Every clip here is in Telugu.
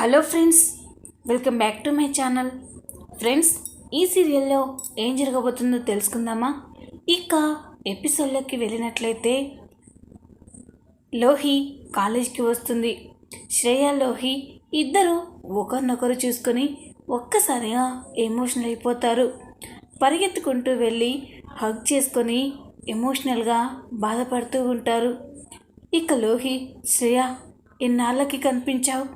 Hello friends welcome back to my channel. Friends ఈ సీరియల్లో ఏం జరగబోతుందో తెలుసుకుందామా? ఇక ఎపిసోడ్లోకి వెళ్ళినట్లయితే లోహి కాలేజీకి వస్తుంది. శ్రేయ లోహి ఇద్దరు ఒకరినొకరు చూసుకొని ఒక్కసారిగా ఎమోషనల్ అయిపోతారు. పరిగెత్తుకుంటూ వెళ్ళి హగ్ చేసుకొని ఎమోషనల్గా బాధపడుతూ ఉంటారు. ఇక లోహి శ్రేయ ఎన్నాళ్ళకి కనిపించావు?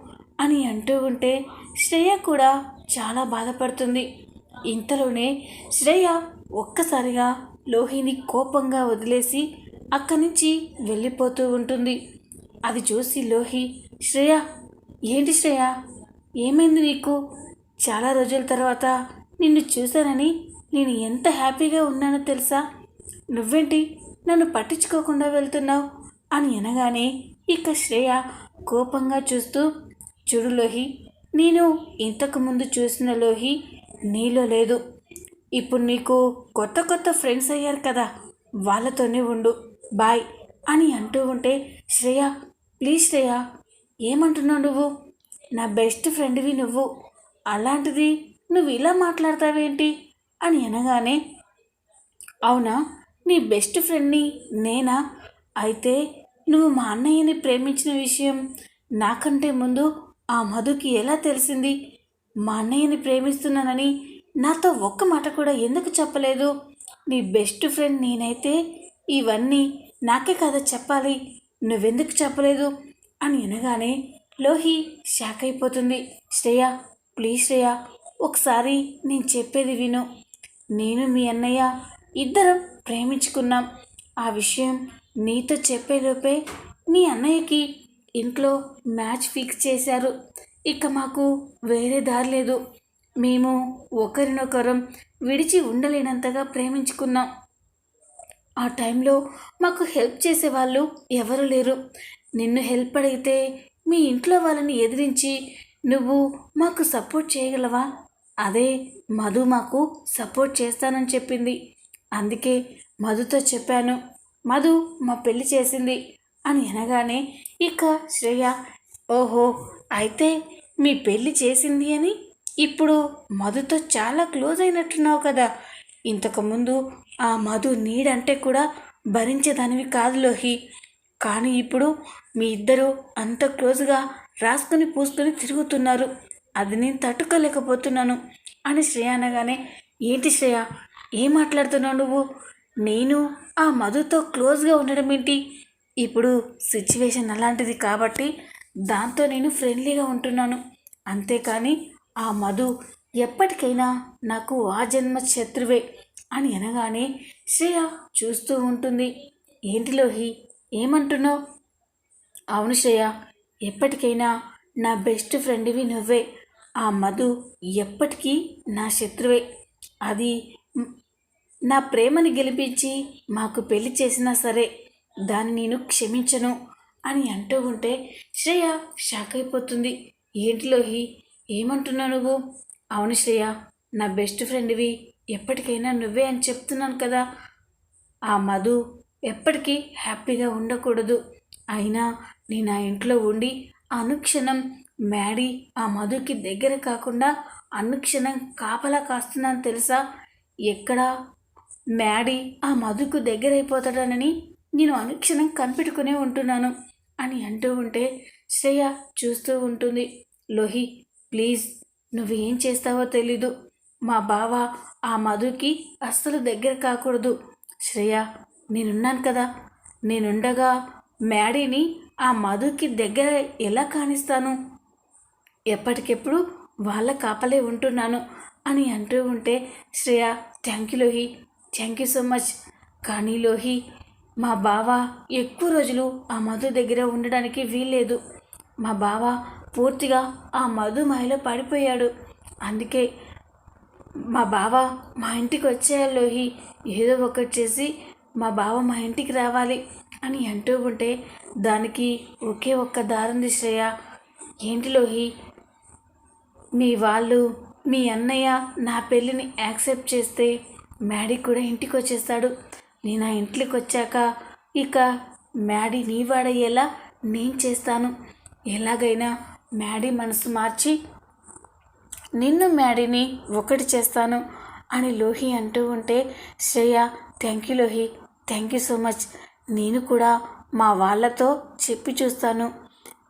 అని అంటూ ఉంటే శ్రేయ కూడా చాలా బాధపడుతుంది. ఇంతలోనే శ్రేయ ఒక్కసారిగా లోహిని కోపంగా వదిలేసి అక్కడి నుంచి వెళ్ళిపోతూ ఉంటుంది. అది చూసి లోహి శ్రేయ ఏంటి శ్రేయ? ఏమైంది నీకు? చాలా రోజుల తర్వాత నిన్ను చూశానని నేను ఎంత హ్యాపీగా ఉన్నానో తెలుసా? నువ్వేంటి నన్ను పట్టించుకోకుండా వెళ్తున్నావు? అని అనగానే ఇక శ్రేయ కోపంగా చూస్తూ చూడు లోహి నేను ఇంతకుముందు చూసిన లోహి నీలో లేదు. ఇప్పుడు నీకు కొత్త కొత్త ఫ్రెండ్స్ అయ్యారు కదా వాళ్ళతోనే ఉండు బాయ్ అని అంటూ ఉంటే శ్రేయ ప్లీజ్ శ్రేయ ఏమంటున్నావు నువ్వు? నా బెస్ట్ ఫ్రెండ్వి నువ్వు. అలాంటిది నువ్వు ఇలా మాట్లాడతావేంటి? అని అనగానే అవునా? నీ బెస్ట్ ఫ్రెండ్ని నేనా? అయితే నువ్వు మా అన్నయ్యని ప్రేమించిన విషయం నాకంటే ముందు ఆ మధుకి ఎలా తెలిసింది? మా అన్నయ్యని ప్రేమిస్తున్నానని నాతో ఒక్క మాట కూడా ఎందుకు చెప్పలేదు? నీ బెస్ట్ ఫ్రెండ్ నేనైతే ఇవన్నీ నాకే కదా చెప్పాలి. నువ్వెందుకు చెప్పలేదు? అని అనగానే లోహి షాక్ అయిపోతుంది. శ్రేయ ప్లీజ్ శ్రేయ ఒకసారి నేను చెప్పేది విను. నేను మీ అన్నయ్య ఇద్దరం ప్రేమించుకున్నాం. ఆ విషయం నీతో చెప్పేలోపే మీ అన్నయ్యకి ఇంట్లో మ్యాచ్ ఫిక్స్ చేశారు. ఇక మాకు వేరే దారి లేదు. మేము ఒకరినొకరం విడిచి ఉండలేనంతగా ప్రేమించుకున్నాం. ఆ టైంలో మాకు హెల్ప్ చేసేవాళ్ళు ఎవరు లేరు. నిన్ను హెల్ప్ అడిగితే మీ ఇంట్లో వాళ్ళని ఎదిరించి నువ్వు మాకు సపోర్ట్ చేయగలవా? అదే మధు మాకు సపోర్ట్ చేస్తానని చెప్పింది. అందుకే మధుతో చెప్పాను. మధు మా పెళ్ళి చేసింది. అని అనగానే ఇక శ్రేయ ఓహో అయితే మీ పెళ్ళి చేసింది అని? ఇప్పుడు మధుతో చాలా క్లోజ్ అయినట్టున్నావు కదా. ఇంతకుముందు ఆ మధు నీడంటే కూడా భరించేదానివి కాదు లోహి. కానీ ఇప్పుడు మీ ఇద్దరు అంత క్లోజ్గా రాసుకుని పూసుకొని తిరుగుతున్నారు. అది నేను తట్టుకోలేకపోతున్నాను అని శ్రేయ అనగానే ఏంటి శ్రేయ ఏం మాట్లాడుతున్నావు నువ్వు? నేను ఆ మధుతో క్లోజ్గా ఉండడం ఏంటి? ఇప్పుడు సిచ్యువేషన్ అలాంటిది కాబట్టి దాంతో నేను ఫ్రెండ్లీగా ఉంటున్నాను. అంతేకాని ఆ మధు ఎప్పటికైనా నాకు ఆ జన్మ శత్రువే అని అనగానే శ్రేయ చూస్తూ ఉంటుంది. ఏంటి లోహి? ఏమంటున్నావు? అవును శ్రేయ ఎప్పటికైనా నా బెస్ట్ ఫ్రెండ్వి నువ్వే. ఆ మధు ఎప్పటికీ నా శత్రువే. అది నా ప్రేమని గెలిపించి మాకు పెళ్ళి చేసినా సరే దాన్ని నేను క్షమించను అని అంటూ ఉంటే శ్రేయ షాక్ అయిపోతుంది. ఏంటి లోహి? ఏమంటున్నావు నువ్వు? అవును శ్రేయ నా బెస్ట్ ఫ్రెండ్వి. ఎప్పటికైనా నువ్వే అని చెప్తున్నాను కదా. ఆ మధు ఎప్పటికీ హ్యాపీగా ఉండకూడదు. అయినా నేను ఆ ఇంట్లో ఉండి అనుక్షణం మ్యాడీ ఆ మధుకి దగ్గర కాకుండా అనుక్షణం కాపలా కాస్తున్నాను తెలుసా? ఎక్కడ? మ్యాడీ ఆ మధుకు దగ్గరైపోతాడనని నేను అనుక్షణం కనిపెట్టుకునే ఉంటున్నాను అని అంటూ ఉంటే శ్రేయ చూస్తూ ఉంటుంది. లోహి ప్లీజ్ నువ్వేం చేస్తావో తెలీదు. మా బావ ఆ మధుకి అస్సలు దగ్గర కాకూడదు. శ్రేయ నేనున్నాను కదా. నేనుండగా మ్యాడీని ఆ మధుకి దగ్గర ఎలా కానిస్తాను? ఎప్పటికెప్పుడు వాళ్ళ కాపలే ఉంటున్నాను అని అంటూ ఉంటే Shreya thank you Lohi thank you so much. కానీ లోహి మా బావ ఎక్కువ రోజులు ఆ మధు దగ్గర ఉండడానికి వీల్లేదు. మా బావ పూర్తిగా ఆ మధు మాయలో పడిపోయాడు. అందుకే మా బావ మా ఇంటికి వచ్చేయాలోహి ఏదో ఒకటి చేసి మా బావ మా ఇంటికి రావాలి అని అంటూ ఉంటే దానికి ఒకే ఒక్క దారుంది శ్రేయ ఏంటి లోహి? మీ వాళ్ళు మీ అన్నయ్య నా పెళ్ళిని యాక్సెప్ట్ చేస్తే మ్యాడీ కూడా ఇంటికి వచ్చేస్తాడు. నేను ఆ ఇంట్లోకి వచ్చాక ఇక మ్యాడీ నీ వాడయ్యేలా నేను చేస్తాను. ఎలాగైనా మ్యాడీ మనసు మార్చి నిన్ను మ్యాడీని ఒకటి చేస్తాను అని లోహి అంటూ ఉంటే Shreya thank you Lohi thank you so much. నేను కూడా మా వాళ్ళతో చెప్పి చూస్తాను.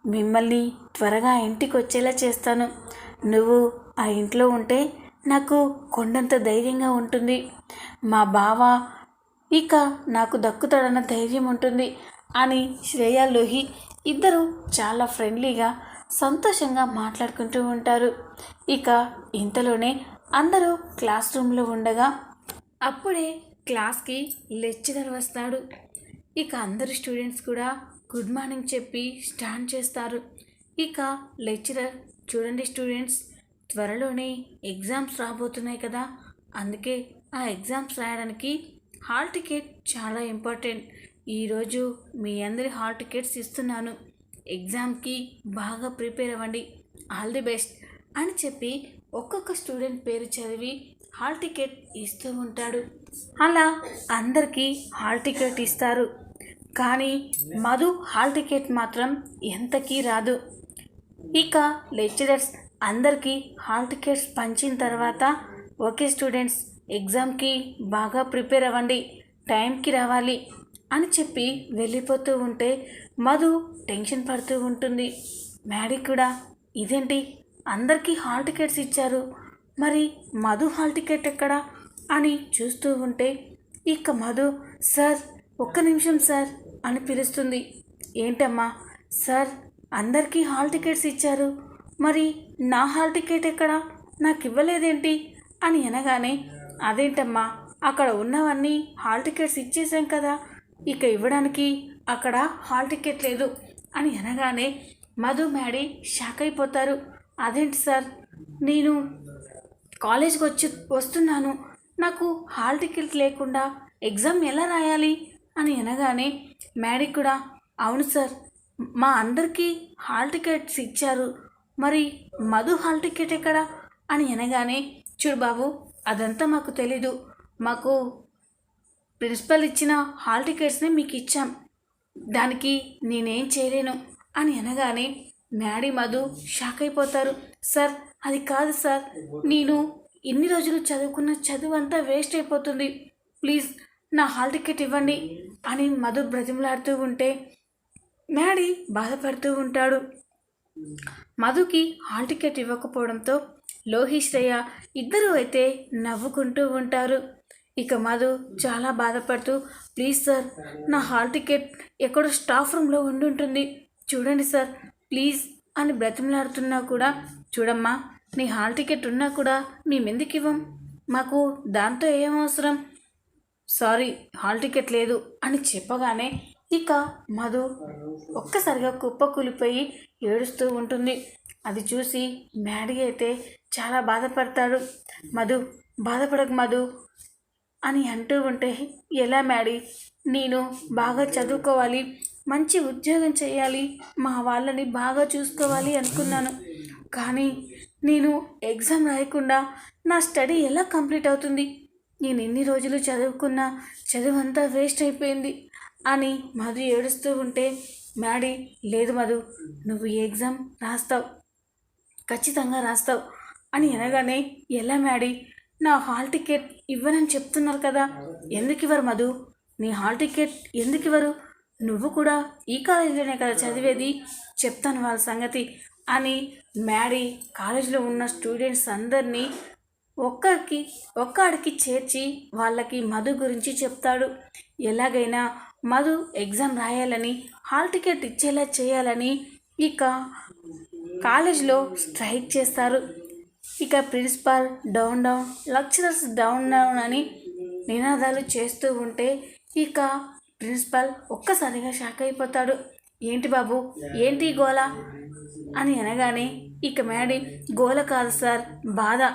మిమ్మల్ని త్వరగా ఇంటికి వచ్చేలా చేస్తాను. నువ్వు ఆ ఇంట్లో ఉంటే నాకు కొండంత ధైర్యంగా ఉంటుంది. మా బావ ఇక నాకు దక్కుతాడన్న ధైర్యం ఉంటుంది అని శ్రేయా లోహి ఇద్దరు చాలా ఫ్రెండ్లీగా సంతోషంగా మాట్లాడుకుంటూ ఉంటారు. ఇక ఇంతలోనే అందరూ క్లాస్ రూమ్లో ఉండగా అప్పుడే క్లాస్కి లెక్చరర్ వస్తాడు. ఇక అందరు స్టూడెంట్స్ కూడా గుడ్ మార్నింగ్ చెప్పి స్టాండ్ చేస్తారు. ఇక లెక్చరర్ చూడండి స్టూడెంట్స్ త్వరలోనే ఎగ్జామ్స్ రాబోతున్నాయి కదా అందుకే ఆ ఎగ్జామ్స్ రాయడానికి హాల్ టికెట్ చాలా ఇంపార్టెంట్. ఈరోజు మీ అందరి హాల్ టికెట్స్ ఇస్తున్నాను. ఎగ్జామ్కి బాగా ప్రిపేర్ అవ్వండి. ఆల్ ది బెస్ట్ అని చెప్పి ఒక్కొక్క స్టూడెంట్ పేరు చదివి హాల్ టికెట్ ఇస్తూ ఉంటాడు. అలా అందరికీ హాల్ టికెట్ ఇస్తారు. కానీ మధు హాల్ టికెట్ మాత్రం ఎంతకీ రాదు. ఇక లెక్చరర్స్ అందరికీ హాల్ టికెట్స్ పంచిన తర్వాత ఓకే స్టూడెంట్స్ ఎగ్జామ్కి బాగా ప్రిపేర్ అవ్వండి టైంకి రావాలి అని చెప్పి వెళ్ళిపోతూ ఉంటే మధు టెన్షన్ పడుతూ ఉంటుంది. మ్యాడీ కూడా ఇదేంటి? అందరికీ హాల్ టికెట్స్ ఇచ్చారు. మరి మధు హాల్ టికెట్ ఎక్కడా? అని చూస్తూ ఉంటే ఇక మధు సార్ ఒక్క నిమిషం సార్ అని పిలుస్తుంది. ఏంటమ్మా సార్ అందరికీ హాల్ టికెట్స్ ఇచ్చారు. మరి నా హాల్ టికెట్ ఎక్కడా? నాకు ఇవ్వలేదేంటి అని అనగానే అదేంటమ్మా? అక్కడ ఉన్నవన్నీ హాల్ టికెట్స్ ఇచ్చేసాం కదా. ఇక ఇవ్వడానికి అక్కడ హాల్ టికెట్ లేదు అని అనగానే మధు మ్యాడీ షాక్ అయిపోతారు. అదేంటి సార్? నేను కాలేజ్కి వచ్చి వస్తున్నాను. నాకు హాల్ టికెట్ లేకుండా ఎగ్జామ్ ఎలా రాయాలి? అని అనగానే మ్యాడీ కూడా అవును సార్ మా అందరికీ హాల్ టికెట్స్ ఇచ్చారు. మరి మధు హాల్ టికెట్ ఎక్కడ? అని అనగానే చూడు బాబు అదంతా మాకు తెలీదు. మాకు ప్రిన్సిపల్ ఇచ్చిన హాల్ టికెట్స్ని మీకు ఇచ్చాం. దానికి నేనేం చేయలేను అని అనగానే మ్యాడీ మధు షాక్ అయిపోతారు. సార్ అది కాదు సార్. నేను ఇన్ని రోజులు చదువుకున్న చదువు అంతా వేస్ట్ అయిపోతుంది. ప్లీజ్ నా హాల్ టికెట్ ఇవ్వండి అని మధు బ్రతిమలాడుతూ ఉంటే మ్యాడీ బాధపడుతూ ఉంటాడు. మధుకి హాల్ టికెట్ ఇవ్వకపోవడంతో లోహి శ్రేయ అయితే నవ్వుకుంటూ ఉంటారు. ఇక మధు చాలా బాధపడుతూ ప్లీజ్ సార్ నా హాల్ టికెట్ ఎక్కడో స్టాఫ్ రూమ్లో ఉండి ఉంటుంది చూడండి సార్ ప్లీజ్ అని బ్రతిమలాడుతున్నా కూడా చూడమ్మా నీ హాల్ టికెట్ ఉన్నా కూడా మేమెందుకు ఇవ్వం మాకు దాంతో ఏం అవసరం? సారీ హాల్ టికెట్ లేదు అని చెప్పగానే ఇక మధు ఒక్కసారిగా కుప్ప కూలిపోయి ఏడుస్తూ ఉంటుంది. అది చూసి మ్యాడీ అయితే చాలా బాధపడతాడు. మధు బాధపడకు మధు అని అంటూ ఉంటే ఎలా మ్యాడీ? నేను బాగా చదువుకోవాలి. మంచి ఉద్యోగం చేయాలి. మా వాళ్ళని బాగా చూసుకోవాలి అనుకున్నాను. కానీ నేను ఎగ్జామ్ రాయకుండా నా స్టడీ ఎలా కంప్లీట్ అవుతుంది? నేను ఎన్ని రోజులు చదువుకున్న చదువంతా వేస్ట్ అయిపోయింది అని మధు ఏడుస్తూ ఉంటే మ్యాడీ లేదు మధు నువ్వు ఈ ఎగ్జామ్ రాస్తావు. ఖచ్చితంగా రాస్తావు. అని అనగానే ఎలా మ్యాడీ నా హాల్ టికెట్ ఇవ్వనని చెప్తున్నారు కదా ఎందుకు ఇవ్వరు మధు? నీ హాల్ టికెట్ ఎందుకు ఇవ్వరు? నువ్వు కూడా ఈ కాలేజీలోనే కదా చదివేది? చెప్తాను వాళ్ళ సంగతి అని మ్యాడీ కాలేజీలో ఉన్న స్టూడెంట్స్ అందరినీ ఒక్కరికి ఒక్కడికి చేర్చి వాళ్ళకి మధు గురించి చెప్తాడు. ఎలాగైనా మధు ఎగ్జామ్ రాయాలని హాల్ టికెట్ ఇచ్చేలా చేయాలని ఇక కాలేజ్లో స్ట్రైక్ చేస్తారు. ఇక principal down down lecturers down down అని నినాదాలు చేస్తూ ఉంటే ఇక ప్రిన్సిపాల్ ఒక్కసారిగా షాక్ అయిపోతాడు. ఏంటి బాబు? ఏంటి గోల? అని అనగానే ఇక మేడీ గోల కాదు సార్ బాధ.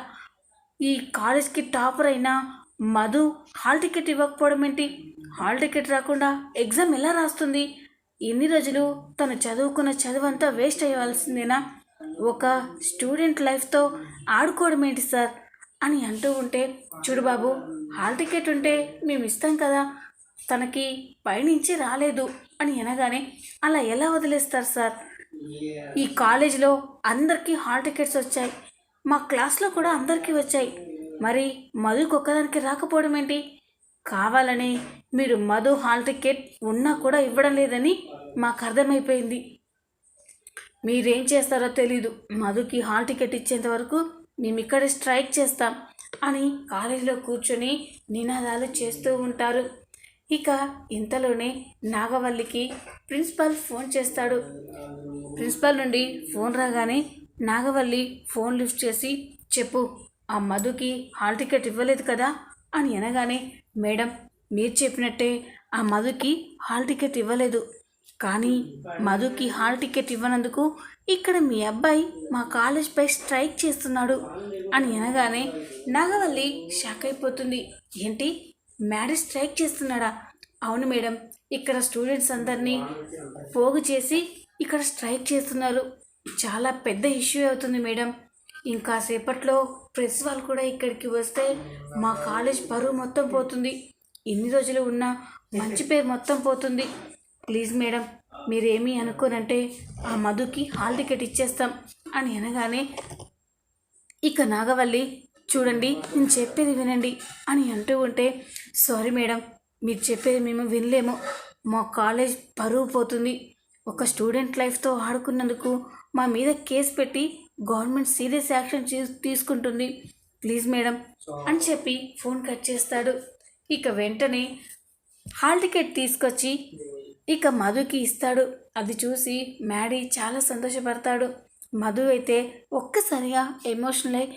ఈ కాలేజ్కి టాపర్ అయిన మధు హాల్ టికెట్ ఇవ్వకపోవడం ఏంటి? హాల్ టికెట్ రాకుండా ఎగ్జామ్ ఎలా రాస్తుంది? ఎన్ని రోజులు తను చదువుకున్న చదువంతా వేస్ట్ అయ్యవలసిందేనా? ఒక స్టూడెంట్ లైఫ్తో ఆడుకోవడం ఏంటి సార్? అని అంటూ ఉంటే చూడు బాబు హాల్ టికెట్ ఉంటే మేము ఇస్తాం కదా తనకి పైనుంచి రాలేదు అని అనగానే అలా ఎలా వదిలేస్తారు సార్? ఈ కాలేజీలో అందరికీ హాల్ టికెట్స్ వచ్చాయి మా క్లాస్లో కూడా అందరికీ వచ్చాయి. మరి మధుకు ఒక్కదానికి రాకపోవడం ఏంటి? కావాలని మీరు మధు హాల్ టికెట్ ఉన్నా కూడా ఇవ్వడం లేదని మాకు అర్థమైపోయింది. మీరేం చేస్తారో తెలీదు. మధుకి హాల్ టికెట్ ఇచ్చేంత వరకు మేము ఇక్కడే స్ట్రైక్ చేస్తాం అని కాలేజీలో కూర్చొని నినాదాలు చేస్తూ ఉంటారు. ఇక ఇంతలోనే నాగవల్లికి ప్రిన్సిపల్ ఫోన్ చేస్తాడు. ప్రిన్సిపల్ నుండి ఫోన్ రాగానే నాగవల్లి ఫోన్ లిఫ్ట్ చేసి చెప్పు ఆ మధుకి హాల్ టికెట్ ఇవ్వలేదు కదా? అని అనగానే మేడం మీరు చెప్పినట్టే ఆ మధుకి హాల్ టికెట్ ఇవ్వలేదు. కానీ మధుకి హాల్ టికెట్ ఇవ్వనందుకు ఇక్కడ మీ అబ్బాయి మా కాలేజ్పై స్ట్రైక్ చేస్తున్నాడు అని అనగానే నాగవల్లి షాక్ అయిపోతుంది. ఏంటి? మ్యారేజ్ స్ట్రైక్ చేస్తున్నాడా? అవును మేడం ఇక్కడ స్టూడెంట్స్ అందరినీ పోగు చేసి ఇక్కడ స్ట్రైక్ చేస్తున్నారు. చాలా పెద్ద ఇష్యూ అవుతుంది మేడం. ఇంకా సేపట్లో ప్రెస్ వాళ్ళు కూడా ఇక్కడికి వస్తే మా కాలేజ్ పరువు మొత్తం పోతుంది. ఎన్ని రోజులు ఉన్నా మంచి పేరు మొత్తం పోతుంది. ప్లీజ్ మేడం మీరేమీ అనుకోనంటే ఆ మధుకి హాల్ టికెట్ ఇచ్చేస్తాం అని అనగానే ఇక నాగవల్లి చూడండి నేను చెప్పేది వినండి అని అంటూ ఉంటే సారీ మేడం మీరు చెప్పేది మేము వినలేము. మా కాలేజ్ పరువు పోతుంది. ఒక స్టూడెంట్ లైఫ్తో ఆడుకున్నందుకు మా మీద కేసు పెట్టి గవర్నమెంట్ సీరియస్ యాక్షన్ తీసుకుంటుంది. ప్లీజ్ మేడం అని చెప్పి ఫోన్ కట్ చేస్తాడు. ఇక వెంటనే హాల్ టికెట్ తీసుకొచ్చి ఇక మధుకి ఇస్తాడు. అది చూసి మ్యాడీ చాలా సంతోషపడతాడు. మధు అయితే ఒక్కసారిగా ఎమోషనల్ అయి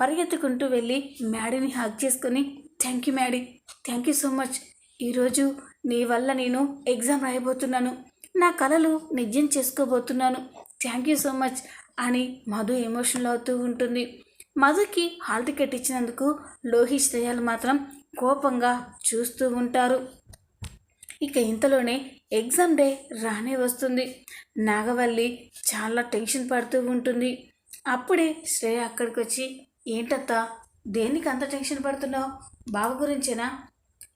పరిగెత్తుకుంటూ వెళ్ళి మ్యాడీని హక్ చేసుకుని thank you Maddy thank you so much. ఈరోజు నీ వల్ల నేను ఎగ్జామ్ రాయబోతున్నాను. నా కళలు నిజం చేసుకోబోతున్నాను. థ్యాంక్ యూ సో మచ్ అని మధు ఎమోషనల్ అవుతూ ఉంటుంది. మధుకి హాల్ టికెట్ ఇచ్చినందుకు లోహిష్ దయాలు మాత్రం కోపంగా చూస్తూ ఉంటారు. ఇక ఇంతలోనే ఎగ్జామ్ డే రానే వస్తుంది. నాగవల్లి చాలా టెన్షన్ పడుతూ ఉంటుంది. అప్పుడే శ్రేయ అక్కడికి వచ్చి ఏంటత్తా దేనికి అంత టెన్షన్ పడుతున్నావు? బావ గురించేనా?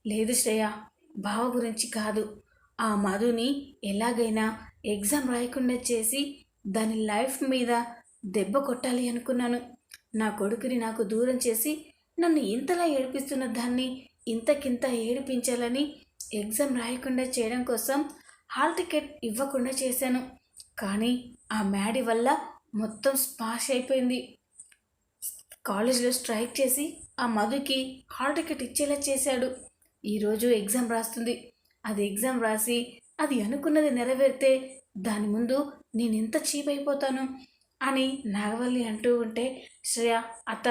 లేదు శ్రేయ బావ గురించి కాదు. ఆ మధుని ఎలాగైనా ఎగ్జామ్ రాయకుండా చేసి దాని లైఫ్ మీద దెబ్బ కొట్టాలి అనుకున్నాను. నా కొడుకుని నాకు దూరం చేసి నన్ను ఇంతలా ఏడిపిస్తున్న దాన్ని ఇంతకింత ఏడిపించాలని ఎగ్జామ్ రాయకుండా చేయడం కోసం హాల్ టికెట్ ఇవ్వకుండా చేశాను. కానీ ఆ మ్యాడీ వల్ల మొత్తం స్పాష్ అయిపోయింది. కాలేజీలో స్ట్రైక్ చేసి ఆ మధుకి హాల్ టికెట్ ఇచ్చేలా చేశాడు. ఈరోజు ఎగ్జామ్ రాస్తుంది. అది ఎగ్జామ్ రాసి అది అనుకున్నది నెరవేరితే దాని ముందు నేను ఎంత చీప్ అయిపోతాను అని నాగవల్లి అంటూ ఉంటే శ్రేయ అత్త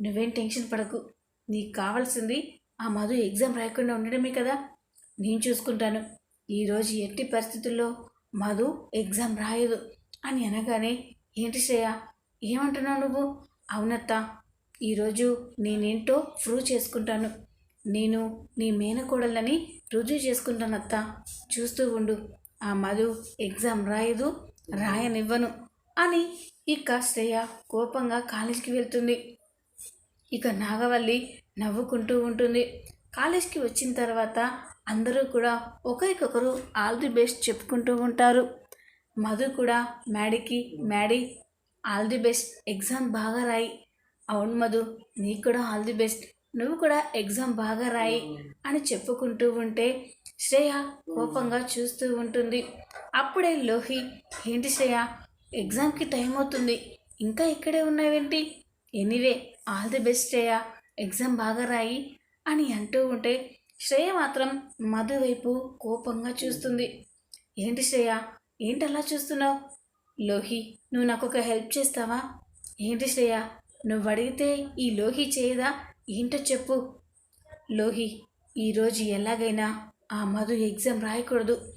నువ్వేం టెన్షన్ పడకు. నీకు కావాల్సింది ఆ మధు ఎగ్జామ్ రాయకుండా ఉండడమే కదా. నేను చూసుకుంటాను. ఈరోజు ఎట్టి పరిస్థితుల్లో మధు ఎగ్జామ్ రాయదు అని అనగానే ఏంటి శ్రేయ? ఏమంటున్నావు నువ్వు? అవునత్త ఈరోజు నేనేంటో ప్రూవ్ చేసుకుంటాను. నేను నీ మేనకోడలని రుజువు చేసుకుంటానత్త. చూస్తూ ఉండు. ఆ మధు ఎగ్జామ్ రాయదు రాయనివ్వను అని ఇక శ్రేయ కోపంగా కాలేజీకి వెళ్తుంది. ఇక నాగవల్లి నవ్వుకుంటూ ఉంటుంది. కాలేజ్కి వచ్చిన తర్వాత అందరూ కూడా ఒకరికొకరు ఆల్ ది బెస్ట్ చెప్పుకుంటూ ఉంటారు. మధు కూడా మ్యాడీకి Maddy all the best exam బాగా రాయి. అవును మధు నీకు కూడా ఆల్ ది బెస్ట్ నువ్వు కూడా ఎగ్జామ్ బాగా రాయి అని చెప్పుకుంటూ ఉంటే శ్రేయ కోపంగా చూస్తూ ఉంటుంది. అప్పుడే లోహి ఏంటి శ్రేయ ఎగ్జామ్కి టైం అవుతుంది ఇంకా ఇక్కడే ఉన్నావేంటి? Anyway all the best Shreya exam బాగా రాయి అని అంటూ ఉంటే శ్రేయ మాత్రం మధు వైపు కోపంగా చూస్తుంది. ఏంటి శ్రేయ? ఏంటలా చూస్తున్నావు? లోహి నువ్వు నాకు ఒక హెల్ప్ చేస్తావా? ఏంటి శ్రేయ? నువ్వు అడిగితే ఈ లోహి చేయదా? ఏంటో చెప్పు. లోహి ఈరోజు ఎలాగైనా ఆ మధు ఎగ్జామ్ రాయకూడదు.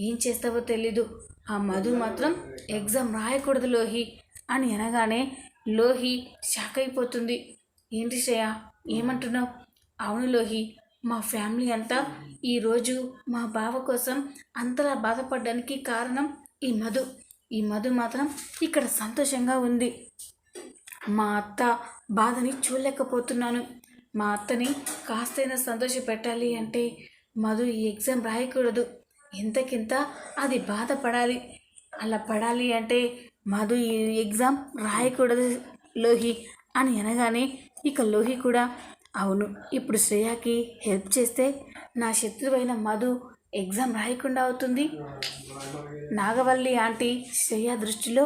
ఏం చేస్తావో తెలీదు. ఆ మధు మాత్రం ఎగ్జామ్ రాయకూడదు లోహి అని అనగానే లోహి షాక్ అయిపోతుంది ఏంటి శ్రేయ? ఏమంటున్నావు? అవును లోహి మా ఫ్యామిలీ అంతా ఈరోజు మా బావ కోసం అంతలా బాధపడడానికి కారణం ఈ మధు. ఈ మధు మాత్రం ఇక్కడ సంతోషంగా ఉంది. మా అత్త బాధని చూడలేకపోతున్నాను. మా అత్తని కాస్తైనా సంతోష పెట్టాలి అంటే మధు ఈ ఎగ్జామ్ రాయకూడదు. ఎంతకింత అది బాధపడాలి. అలా పడాలి అంటే మధు ఈ ఎగ్జామ్ రాయకూడదు లోహి అని అనగానే ఇక లోహి కూడా అవును. ఇప్పుడు శ్రేయాకి హెల్ప్ చేస్తే నా శత్రువైన మధు ఎగ్జామ్ రాయకుండా అవుతుంది. నాగవల్లి ఆంటీ శ్రేయ దృష్టిలో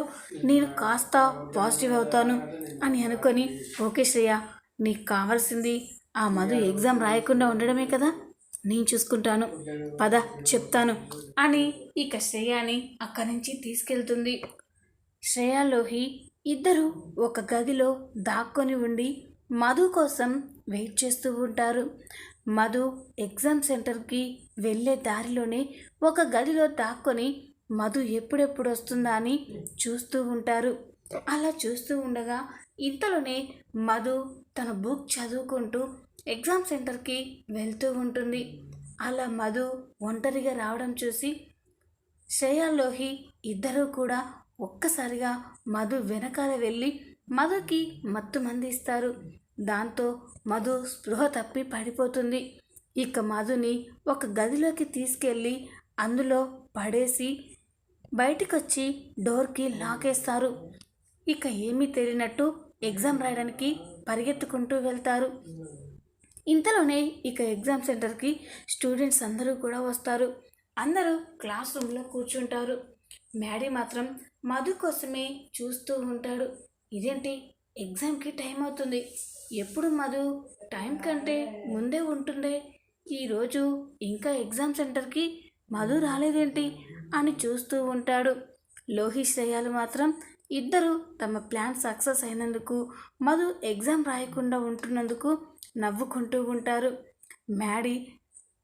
నేను కాస్త పాజిటివ్ అవుతాను అని అనుకొని ఓకే శ్రేయ నీకు కావాల్సింది ఆ మధు ఎగ్జామ్ రాయకుండా ఉండడమే కదా. నేను చూసుకుంటాను. పద చెప్తాను అని ఇక శ్రేయాని అక్కడి నుంచి తీసుకెళ్తుంది. శ్రేయాలోహి ఇద్దరు ఒక గదిలో దాక్కొని ఉండి మధు కోసం వెయిట్ చేస్తూ ఉంటారు. మధు ఎగ్జామ్ సెంటర్కి వెళ్ళే దారిలోనే ఒక గదిలో దాక్కొని మధు ఎప్పుడెప్పుడు వస్తుందా అని చూస్తూ ఉంటారు. అలా చూస్తూ ఉండగా ఇంతలోనే మధు తన బుక్ చదువుకుంటూ ఎగ్జామ్ సెంటర్కి వెళ్తూ ఉంటుంది. అలా మధు ఒంటరిగా రావడం చూసి శ్రేయాలోహి ఇద్దరూ కూడా ఒక్కసారిగా మధు వెనకాల వెళ్ళి మధుకి మత్తు మందిస్తారు దాంతో మధు స్పృహ తప్పి పడిపోతుంది. ఇక మధుని ఒక గదిలోకి తీసుకెళ్ళి అందులో పడేసి బయటకొచ్చి డోర్కి లాకేస్తారు ఇక ఏమీ తెలియనట్టు ఎగ్జామ్ రాయడానికి పరిగెత్తుకుంటూ వెళ్తారు. ఇంతలోనే ఇక ఎగ్జామ్ సెంటర్కి స్టూడెంట్స్ అందరూ కూడా వస్తారు. అందరూ క్లాస్ రూమ్లో కూర్చుంటారు. మ్యాడీ మాత్రం మధు కోసమే చూస్తూ ఉంటాడు. ఇదేంటి? ఎగ్జామ్కి టైం అవుతుంది ఎప్పుడు మధు? టైం కంటే ముందే ఉంటుండే. ఈరోజు ఇంకా ఎగ్జామ్ సెంటర్కి మధు రాలేదేంటి అని చూస్తూ ఉంటాడు. లోహి శ్రేయాలు మాత్రం ఇద్దరు తమ ప్లాన్ సక్సెస్ అయినందుకు మధు ఎగ్జామ్ రాయకుండా ఉంటున్నందుకు నవ్వుకుంటూ ఉంటారు. మ్యాడీ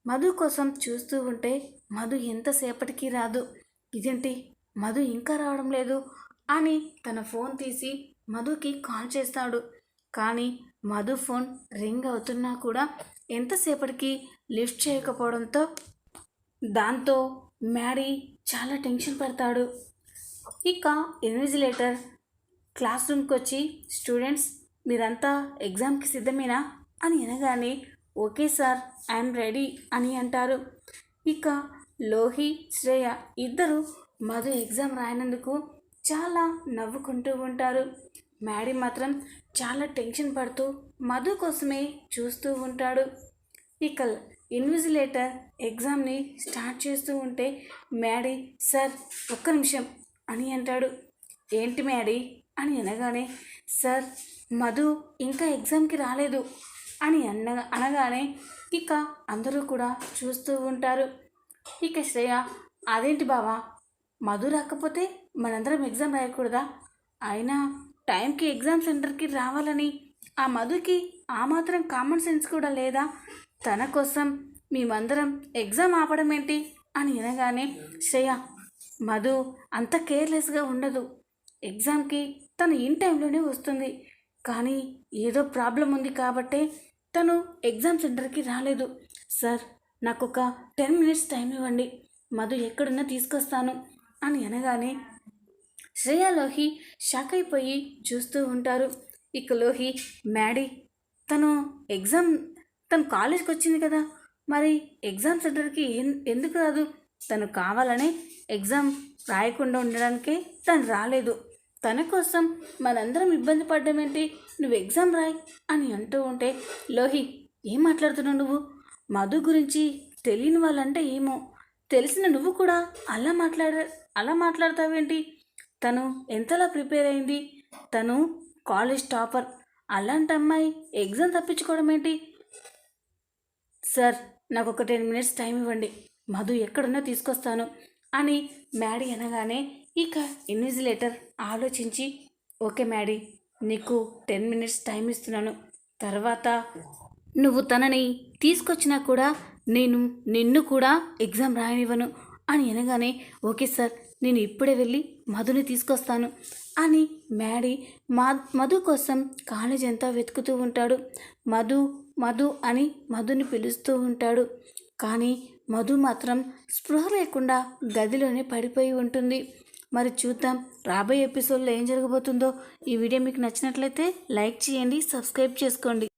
మధు కోసం చూస్తూ ఉంటే మధు ఎంతసేపటికి రాదు. ఇదేంటి? మధు ఇంకా రావడం లేదు అని తన ఫోన్ తీసి మధుకి కాల్ చేస్తాడు. కానీ మధు ఫోన్ రింగ్ అవుతున్నా కూడా ఎంతసేపటికి లిఫ్ట్ చేయకపోవడంతో దాంతో మ్యాడీ చాలా టెన్షన్ పడతాడు. ఇక ఇన్విజిలేటర్ క్లాస్ రూమ్కి వచ్చి స్టూడెంట్స్ మీరంతా ఎగ్జామ్కి సిద్ధమేనా? అని అనగానే ఓకే సార్ ఐఎమ్ రెడీ అని అంటారు. ఇక లోహి శ్రేయ ఇద్దరు మధు ఎగ్జామ్ రాయనందుకు చాలా నవ్వుకుంటూ ఉంటారు. మ్యాడీ మాత్రం చాలా టెన్షన్ పడుతూ మధు కోసమే చూస్తూ ఉంటాడు. ఇక ఇన్విజిలేటర్ ఎగ్జామ్ని స్టార్ట్ చేస్తూ ఉంటే మ్యాడీ సార్ ఒక్క నిమిషం అని అంటాడు. ఏంటి మ్యాడీ? అని అనగానే సార్ మధు ఇంకా ఎగ్జామ్కి రాలేదు అని అన్న అనగానే ఇక అందరూ కూడా చూస్తూ ఉంటారు. ఇక శ్రేయ అదేంటి బావా? మధు రాకపోతే మనందరం ఎగ్జామ్ రాయకూడదా? అయినా టైంకి ఎగ్జామ్ సెంటర్కి రావాలని. ఆ మధుకి ఆ మాత్రం కామన్ సెన్స్ కూడా లేదా? తన కోసం మేమందరం ఎగ్జామ్ ఆపడం ఏంటి అని అనగానే శ్రేయ మధు అంత కేర్లెస్గా ఉండదు. ఎగ్జామ్కి తను ఇన్ టైంలోనే వస్తుంది. కానీ ఏదో ప్రాబ్లం ఉంది కాబట్టే తను ఎగ్జామ్ సెంటర్కి రాలేదు. సార్ నాకు ఒక టెన్ మినిట్స్ టైం ఇవ్వండి. మధు ఎక్కడున్నా తీసుకొస్తాను. అని అనగానే శ్రేయ లోహి షాక్ అయిపోయి చూస్తూ ఉంటారు. ఇక లోహి మ్యాడీ తను ఎగ్జామ్ తను కాలేజ్కి వచ్చింది కదా. మరి ఎగ్జామ్ సెంటర్కి ఎన్- ఎందుకు రాదు? తను కావాలనే ఎగ్జామ్ రాయకుండా ఉండడానికే తను రాలేదు. తన కోసం మనందరం ఇబ్బంది పడ్డం ఏంటి నువ్వు ఎగ్జామ్ రాయ్ అని అంటూ ఉంటే లోహి ఏం మాట్లాడుతున్నావు నువ్వు? మధు గురించి తెలియని వాళ్ళంటే ఏమో. తెలిసిన నువ్వు కూడా అలా మాట్లాడ అలా మాట్లాడతావేంటి? తను ఎంతలా ప్రిపేర్ అయింది? తను కాలేజ్ టాపర్. అలాంటి అమ్మాయి ఎగ్జామ్ తప్పించుకోవడం ఏంటి? సార్ నాకు ఒక టెన్ మినిట్స్ టైం ఇవ్వండి. మధు ఎక్కడున్నా తీసుకొస్తాను అని మ్యాడీ అనగానే ఇక ఇన్విజిలేటర్ ఆలోచించి ఓకే మ్యాడీ నీకు టెన్ మినిట్స్ టైం ఇస్తున్నాను. తర్వాత నువ్వు తనని తీసుకొచ్చినా కూడా నేను నిన్ను కూడా ఎగ్జామ్ రాయనివ్వను అని అనగానే ఓకే సార్ నేను ఇప్పుడే వెళ్ళి మధుని తీసుకొస్తాను అని మ్యాడీ మా మధు కోసం కాలేజ్ అంతా వెతుకుతూ ఉంటాడు. మధు మధు అని మధుని పిలుస్తూ ఉంటాడు. కానీ మధు మాత్రం స్పృహ లేకుండా గదిలోనే పడిపోయి ఉంటుంది. మరి చూద్దాం రాబోయే ఎపిసోడ్లో ఏం జరగబోతుందో. ఈ వీడియో మీకు నచ్చినట్లయితే లైక్ చేయండి సబ్స్క్రైబ్ చేసుకోండి.